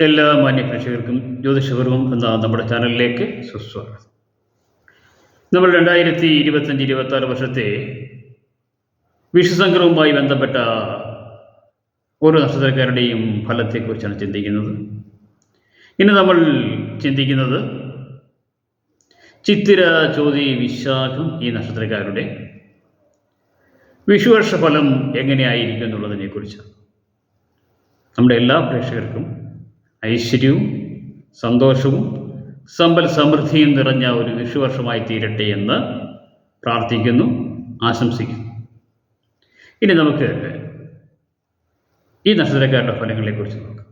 എല്ലാ മാന്യ പ്രേക്ഷകർക്കും ജ്യോതിഷപൂർവം എന്ന നമ്മുടെ ചാനലിലേക്ക് സുസ്വാഗതം. നമ്മൾ രണ്ടായിരത്തി ഇരുപത്തഞ്ച് ഇരുപത്തി ആറ് വർഷത്തെ വിഷുസംക്രമവുമായി ബന്ധപ്പെട്ട ഓരോ നക്ഷത്രക്കാരുടെയും ഫലത്തെക്കുറിച്ചാണ് ചിന്തിക്കുന്നത്. ഇനി നമ്മൾ ചിന്തിക്കുന്നത് ചിത്തിര ചോതി വിശാഖം ഈ നക്ഷത്രക്കാരുടെ വിഷുവർഷ ഫലം എങ്ങനെയായിരിക്കും എന്നുള്ളതിനെക്കുറിച്ചാണ്. നമ്മുടെ എല്ലാ പ്രേക്ഷകർക്കും ഐശ്വര്യവും സന്തോഷവും സമ്പൽ സമൃദ്ധിയും നിറഞ്ഞ ഒരു വിഷുവർഷമായി തീരട്ടെ എന്ന് പ്രാർത്ഥിക്കുന്നു ആശംസിക്കുന്നു. ഇനി നമുക്ക് ഈ നക്ഷത്രക്കാരുടെ ഫലങ്ങളെക്കുറിച്ച് നോക്കാം.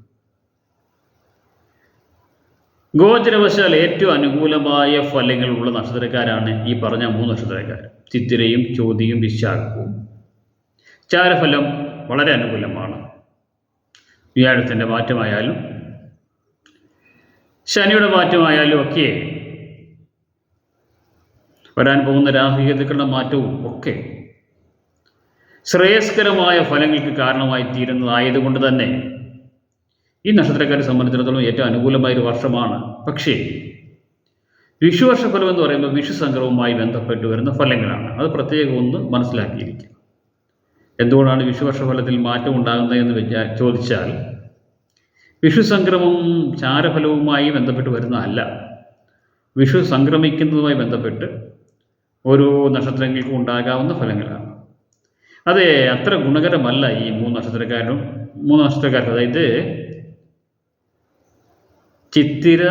ഗോചരവശാൽ ഏറ്റവും അനുകൂലമായ ഫലങ്ങൾ ഉള്ള നക്ഷത്രക്കാരാണ് ഈ പറഞ്ഞ മൂന്ന് നക്ഷത്രക്കാർ. ചിത്തിരയും ചോതിയും വിശാഖവും. ചാരഫലം വളരെ അനുകൂലമാണ്. വ്യാഴത്തിന്റെ മാറ്റമായാലും ശനിയുടെ മാറ്റമായാലും ഒക്കെ വരാൻ പോകുന്ന രാഹുകേതുക്കളുടെ മാറ്റവും ഒക്കെ ശ്രേയസ്കരമായ ഫലങ്ങൾക്ക് കാരണമായി തീരുന്നതായതുകൊണ്ട് തന്നെ ഈ നക്ഷത്രക്കാരെ സംബന്ധിച്ചിടത്തോളം ഏറ്റവും അനുകൂലമായ ഒരു വർഷമാണ്. പക്ഷേ വിഷുവർഷ ഫലം എന്ന് പറയുമ്പോൾ വിഷു സംക്രമവുമായി ബന്ധപ്പെട്ട് വരുന്ന ഫലങ്ങളാണ്. അത് പ്രത്യേകം ഒന്ന് മനസ്സിലാക്കിയിരിക്കുക. എന്തുകൊണ്ടാണ് വിഷുവർഷ ഫലത്തിൽ മാറ്റം ഉണ്ടാകുന്നത് എന്ന് ചോദിച്ചാൽ വിഷു സംക്രമം ചാരഫലവുമായി ബന്ധപ്പെട്ട് വരുന്നതല്ല വിഷു സംക്രമിക്കുന്നതുമായി ബന്ധപ്പെട്ട് ഓരോ നക്ഷത്രങ്ങൾക്കും ഉണ്ടാകാവുന്ന ഫലങ്ങളാണ്. അതെ അത്ര ഗുണകരമല്ല ഈ മൂന്ന് നക്ഷത്രക്കാരും മൂന്ന് നക്ഷത്രക്കാർക്ക്. അതായത് ചിത്തിര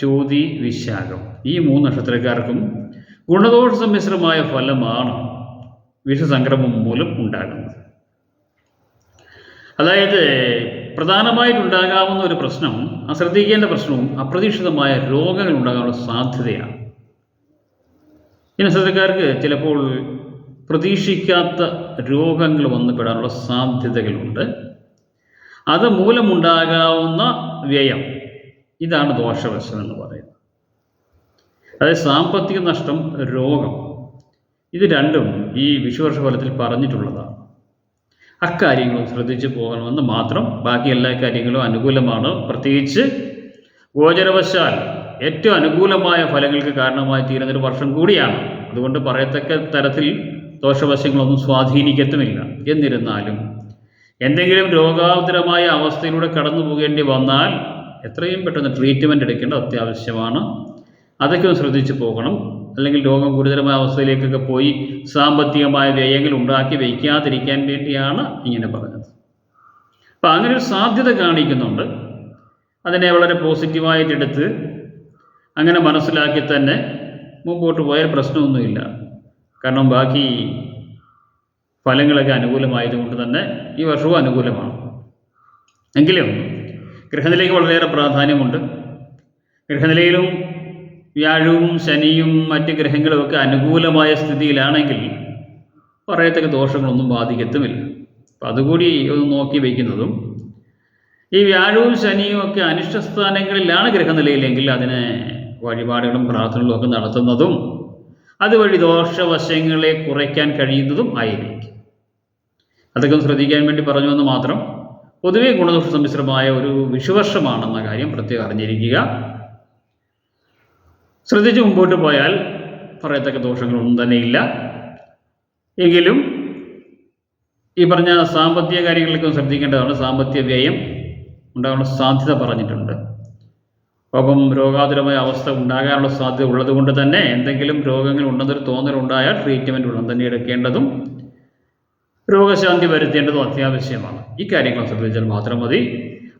ചോതി വിശാഖം. ഈ മൂന്ന് നക്ഷത്രക്കാർക്കും ഗുണദോഷ സമ്മിശ്രമായ ഫലമാണ് വിഷസംക്രമം മൂലം ഉണ്ടാകുന്നത്. അതായത് പ്രധാനമായിട്ടുണ്ടാകാവുന്ന ഒരു പ്രശ്നം ശ്രദ്ധിക്കേണ്ട പ്രശ്നവും അപ്രതീക്ഷിതമായ രോഗങ്ങൾ ഉണ്ടാകാനുള്ള സാധ്യതയാണ്. ഈ നക്ഷത്രക്കാർക്ക് ചിലപ്പോൾ പ്രതീക്ഷിക്കാത്ത രോഗങ്ങൾ വന്നുപെടാനുള്ള സാധ്യതകളുണ്ട്. അത് മൂലമുണ്ടാകാവുന്ന വ്യയം. ഇതാണ് ദോഷവശം എന്ന് പറയുന്നത്. അതായത് സാമ്പത്തിക നഷ്ടം രോഗം. ഇത് രണ്ടും ഈ വിഷുവർഷ ഫലത്തിൽ പറഞ്ഞിട്ടുള്ളതാണ്. അക്കാര്യങ്ങളും ശ്രദ്ധിച്ചു പോകണമെന്ന് മാത്രം ബാക്കി എല്ലാ കാര്യങ്ങളും അനുകൂലമാണ്. പ്രത്യേകിച്ച് ഗോചരവശാൽ ഏറ്റവും അനുകൂലമായ ഫലങ്ങൾക്ക് കാരണമായി തീരുന്നൊരു വർഷം കൂടിയാണ്. അതുകൊണ്ട് പറയത്തക്ക തരത്തിൽ ദോഷവശങ്ങളൊന്നും സ്വാധീനിക്കത്തുമില്ല. എന്നിരുന്നാലും എന്തെങ്കിലും രോഗാവതരമായ അവസ്ഥയിലൂടെ കടന്നു പോകേണ്ടി വന്നാൽ എത്രയും പെട്ടെന്ന് ട്രീറ്റ്മെന്റ് എടുക്കേണ്ടത് അത്യാവശ്യമാണ്. അതൊക്കെ ശ്രദ്ധിച്ചു പോകണം. അല്ലെങ്കിൽ രോഗം ഗുരുതരമായ അവസ്ഥയിലേക്കൊക്കെ പോയി സാമ്പത്തികമായ വ്യയങ്ങൾ ഉണ്ടാക്കി വയ്ക്കാതിരിക്കാൻ വേണ്ടിയാണ് ഇങ്ങനെ പറഞ്ഞത്. അപ്പം അങ്ങനെ ഒരു സാധ്യത കാണിക്കുന്നുണ്ട്. അതിനെ വളരെ പോസിറ്റീവായിട്ട് എടുത്ത് അങ്ങനെ മനസ്സിലാക്കി തന്നെ മുമ്പോട്ട് പോയാൽ പ്രശ്നമൊന്നുമില്ല. കാരണം ബാക്കി ഫലങ്ങളൊക്കെ അനുകൂലമായതുകൊണ്ട് തന്നെ ഈ വർഷവും അനുകൂലമാണ്. എങ്കിലും ഗൃഹനിലയ്ക്ക് വളരെയേറെ പ്രാധാന്യമുണ്ട്. ഗ്രഹനിലയിലും വ്യാഴവും ശനിയും മറ്റ് ഗ്രഹങ്ങളുമൊക്കെ അനുകൂലമായ സ്ഥിതിയിലാണെങ്കിൽ പറയത്തക്ക ദോഷങ്ങളൊന്നും ബാധിക്കത്തുമില്ല. അപ്പം അതുകൂടി ഒന്ന് നോക്കി വയ്ക്കുന്നതും ഈ വ്യാഴവും ശനിയും ഒക്കെ അനിഷ്ടസ്ഥാനങ്ങളിലാണ് ഗ്രഹനിലയിലെങ്കിൽ അതിന് വഴിപാടുകളും പ്രാർത്ഥനകളും ഒക്കെ നടത്തുന്നതും അതുവഴി ദോഷവശങ്ങളെ കുറയ്ക്കാൻ കഴിയുന്നതും ആയിരിക്കും. അതൊക്കെ ഒന്ന് ശ്രദ്ധിക്കാൻ വേണ്ടി പറഞ്ഞു എന്ന് മാത്രം പൊതുവെ ഗുണദോഷ സമ്മിശ്രമായ ഒരു വിഷുവർഷമാണെന്ന കാര്യം പ്രത്യേകം അറിഞ്ഞിരിക്കുക. ശ്രദ്ധിച്ച് മുമ്പോട്ട് പോയാൽ പറയത്തക്ക ദോഷങ്ങളൊന്നും തന്നെയില്ല. എങ്കിലും ഈ പറഞ്ഞ സാമ്പത്തിക കാര്യങ്ങളൊക്കെ ശ്രദ്ധിക്കേണ്ടതാണ്. സാമ്പത്തിക വ്യയം ഉണ്ടാകാനുള്ള സാധ്യത പറഞ്ഞിട്ടുണ്ട്. അപ്പം രോഗാതുരമായ അവസ്ഥ ഉണ്ടാകാനുള്ള സാധ്യത ഉള്ളതുകൊണ്ട് തന്നെ എന്തെങ്കിലും രോഗങ്ങൾ ഉണ്ടെന്നൊരു തോന്നലുണ്ടായാൽ ട്രീറ്റ്മെന്റ് ഉടൻ തന്നെ എടുക്കേണ്ടതും രോഗശാന്തി വരുത്തേണ്ടതും അത്യാവശ്യമാണ്. ഈ കാര്യങ്ങൾ ശ്രദ്ധിച്ചാൽ മാത്രം മതി.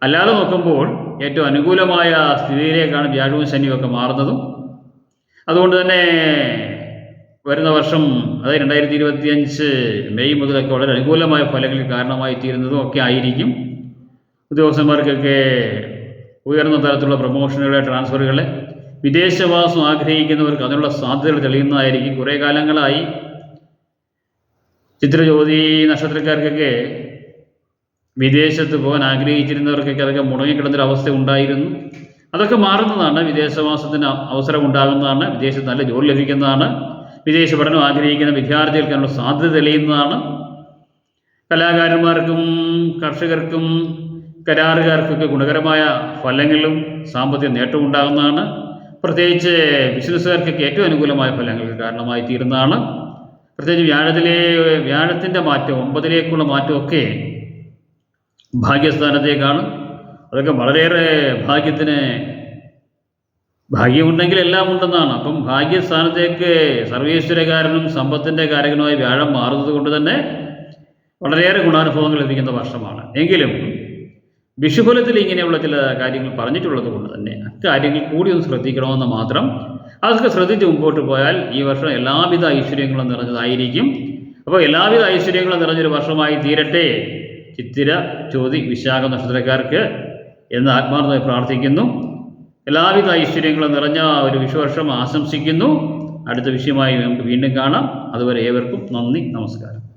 അല്ലാതെ നോക്കുമ്പോൾ ഏറ്റവും അനുകൂലമായ സ്ഥിതിയിലേക്കാണ് വ്യാഴവും ശനിയും ഒക്കെ മാറുന്നതും. അതുകൊണ്ട് തന്നെ വരുന്ന വർഷം അതായത് രണ്ടായിരത്തി ഇരുപത്തി അഞ്ച് മെയ് മുതലൊക്കെ വളരെ അനുകൂലമായ ഫലങ്ങൾ കാരണമായി തീരുന്നതും ഒക്കെ ആയിരിക്കും. ഉദ്യോഗസ്ഥന്മാർക്കൊക്കെ ഉയർന്ന തരത്തിലുള്ള പ്രൊമോഷനുകളെ ട്രാൻസ്ഫറുകൾ വിദേശവാസം ആഗ്രഹിക്കുന്നവർക്ക് അതിനുള്ള സാധ്യതകൾ തെളിയുന്നതായിരിക്കും. കുറേ കാലങ്ങളായി ചിത്രജ്യോതി നക്ഷത്രക്കാർക്കൊക്കെ വിദേശത്ത് പോകാൻ ആഗ്രഹിച്ചിരുന്നവർക്കൊക്കെ അതൊക്കെ മുടങ്ങിക്കിടന്നൊരവസ്ഥ ഉണ്ടായിരുന്നു. അതൊക്കെ മാറുന്നതാണ്. വിദേശവാസത്തിന് അവസരം ഉണ്ടാകുന്നതാണ് വിദേശത്ത് നല്ല ജോലി ലഭിക്കുന്നതാണ്. വിദേശ പഠനം ആഗ്രഹിക്കുന്ന വിദ്യാർത്ഥികൾക്ക് അതിനുള്ള സാധ്യത തെളിയുന്നതാണ്. കലാകാരന്മാർക്കും കർഷകർക്കും കരാറുകാർക്കൊക്കെ ഗുണകരമായ ഫലങ്ങളും സാമ്പത്തിക നേട്ടവും ഉണ്ടാകുന്നതാണ്. പ്രത്യേകിച്ച് ബിസിനസ്സുകാർക്കൊക്കെ ഏറ്റവും അനുകൂലമായ ഫലങ്ങൾക്ക് കാരണമായി തീരുന്നതാണ്. പ്രത്യേകിച്ച് വ്യാഴത്തിലെ വ്യാഴത്തിന്റെ മാറ്റം ഒമ്പതിലേക്കുള്ള മാറ്റമൊക്കെ ഭാഗ്യസ്ഥാനത്തേക്കാണ്. അതൊക്കെ വളരെയേറെ ഭാഗ്യത്തിന് ഭാഗ്യമുണ്ടെങ്കിൽ എല്ലാം ഉണ്ടെന്നാണ്. അപ്പം ഭാഗ്യസ്ഥാനത്തേക്ക് സർവീശ്വരകാരനും സമ്പത്തിന്റെ കാരകനുമായി വ്യാഴം മാറുന്നത് കൊണ്ട് തന്നെ വളരെയേറെ ഗുണാനുഭവങ്ങൾ ലഭിക്കുന്ന വർഷമാണ്. എങ്കിലും വിഷുഫലത്തിൽ ഇങ്ങനെയുള്ള ചില കാര്യങ്ങൾ പറഞ്ഞിട്ടുള്ളത് കൊണ്ട് തന്നെ അക്കാര്യങ്ങൾ കൂടി ഒന്ന് ശ്രദ്ധിക്കണമെന്ന് മാത്രം അതൊക്കെ ശ്രദ്ധിച്ച് മുമ്പോട്ട് പോയാൽ ഈ വർഷം എല്ലാവിധ ഐശ്വര്യങ്ങളും നിറഞ്ഞതായിരിക്കും. അപ്പോൾ എല്ലാവിധ ഐശ്വര്യങ്ങളും നിറഞ്ഞൊരു വർഷമായി തീരട്ടെ. ചിത്തിര ചോതി വിശാഖ നക്ഷത്രക്കാർക്ക് എന്ന് ആത്മാർത്ഥമായി പ്രാർത്ഥിക്കുന്നു. എല്ലാവിധ ഐശ്വര്യങ്ങളും നിറഞ്ഞ ഒരു വിശ്വവർഷം ആശംസിക്കുന്നു. അടുത്ത വിഷയമായി നമുക്ക് വീണ്ടും കാണാം. അതുവരെ ഏവർക്കും നന്ദി നമസ്കാരം.